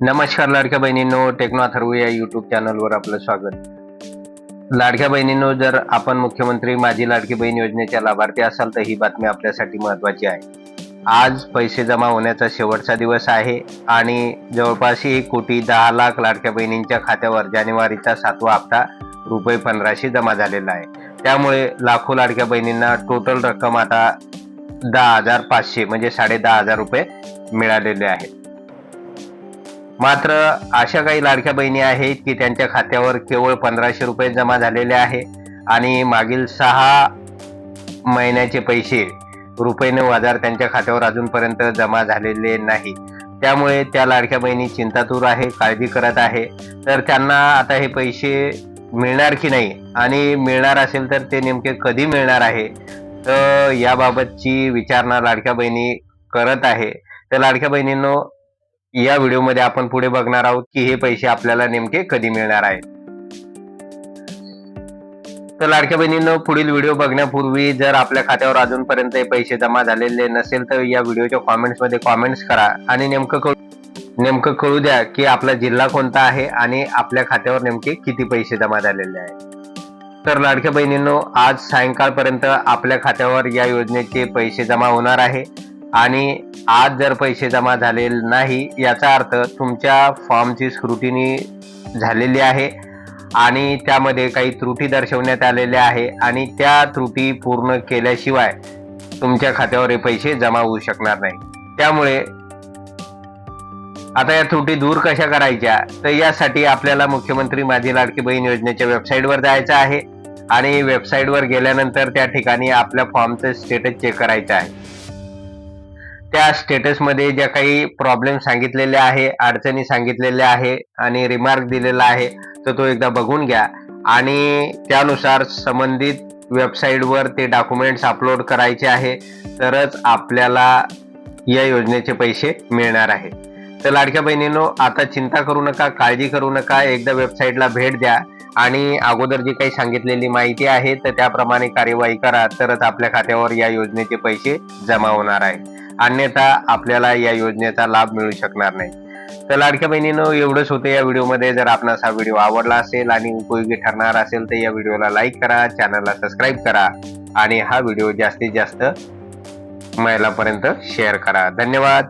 नमस्कार लाडक्या बहिणींनो टेक्नो अथर्व या युट्यूब चॅनलवर आपलं स्वागत. लाडक्या बहिणींनो जर आपण मुख्यमंत्री माझी लाडकी बहीण योजनेच्या लाभार्थी असाल तर ही बातमी आपल्यासाठी महत्वाची आहे. आज पैसे जमा होण्याचा शेवटचा दिवस आहे आणि जवळपास एक कोटी दहा लाख लाडक्या बहिणींच्या खात्यावर जानेवारीचा सातवा हप्ता रुपये पंधराशे जमा झालेला आहे. त्यामुळे लाखो लाडक्या बहिणींना टोटल रक्कम आता दहा हजार पाचशे म्हणजे साडे दहा हजार रुपये मिळालेले आहेत. मात्र अशा काही लाडक्या बहिणी आहेत की त्यांच्या खात्यावर केवळ पंधराशे रुपये जमा झालेले आहे आणि मागील सहा महिन्याचे पैसे रुपये नऊ हजार त्यांच्या खात्यावर अजूनपर्यंत जमा झालेले नाही. त्यामुळे त्या लाडक्या बहिणी चिंतातूर आहे काळजी करत आहे. तर त्यांना आता हे पैसे मिळणार की नाही आणि मिळणार असेल तर ते नेमके कधी मिळणार आहे? तर याबाबतची विचारणा लाडक्या बहिणी करत आहे. तर लाडक्या बहिणींनो या व्हिडिओमध्ये आपण पुढे बघणार आहोत की हे पैसे आपल्याला नेमके कधी मिळणार आहेत. तर लाडक्या बहिणींनो पुढील व्हिडिओ बघण्यापूर्वी जर आपल्या खात्यावर अजूनपर्यंत हे पैसे जमा झालेले नसेल तर या व्हिडिओच्या कॉमेंट्समध्ये कॉमेंट्स करा आणि नेमकं कळू नेमकं कळू द्या की आपला जिल्हा कोणता आहे आणि आपल्या खात्यावर नेमके किती पैसे जमा झालेले आहेत. तर लाडक्या बहिणींनो आज सायंकाळपर्यंत आपल्या खात्यावर या योजनेचे पैसे जमा होणार आहे. आणि आज जर पैसे जमा झालेले नाही याचा अर्थ तुमच्या फॉर्मची स्क्रुटिनी झालेली आहे आणि त्यामध्ये काही त्रुटी दर्शवण्यात आलेल्या आहे आणि त्या त्रुटी पूर्ण केल्याशिवाय तुमच्या खात्यावर हे पैसे जमा होऊ शकणार नाही. त्यामुळे आता या त्रुटी दूर कशा करायच्या? तर यासाठी आपल्याला मुख्यमंत्री माझी लाडकी बहीण योजनेच्या वेबसाईटवर जायचं आहे आणि वेबसाईटवर गेल्यानंतर त्या ठिकाणी आपल्या फॉर्मचं स्टेटस चेक करायचं आहे. त्या स्टेटसमध्ये ज्या काही प्रॉब्लेम सांगितलेले आहे अडचणी सांगितलेल्या आहे आणि रिमार्क दिलेला आहे तर तो एकदा बघून घ्या. आणि त्यानुसार संबंधित वेबसाईटवर ते डॉक्युमेंट्स अपलोड करायचे आहे तरच आपल्याला या योजनेचे पैसे मिळणार आहे. तर लाडक्या बहिणीनो आता चिंता करू नका काळजी करू नका एकदा वेबसाईटला भेट द्या. आणि अगोदर जी काही सांगितलेली माहिती आहे तर त्याप्रमाणे कार्यवाही करा तरच आपल्या खात्यावर या योजनेचे पैसे जमा होणार आहे. अन्यथा आपल्याला या योजनेचा लाभ मिळू शकणार नाही. तर लाडक्या बहिणीनं एवढंच होतं या व्हिडिओमध्ये. जर आपणास हा व्हिडिओ आवडला असेल आणि उपयोगी ठरणार असेल तर या व्हिडिओला लाईक करा चॅनलला सबस्क्राईब करा आणि हा व्हिडिओ जास्तीत जास्त महिलापर्यंत शेअर करा. धन्यवाद.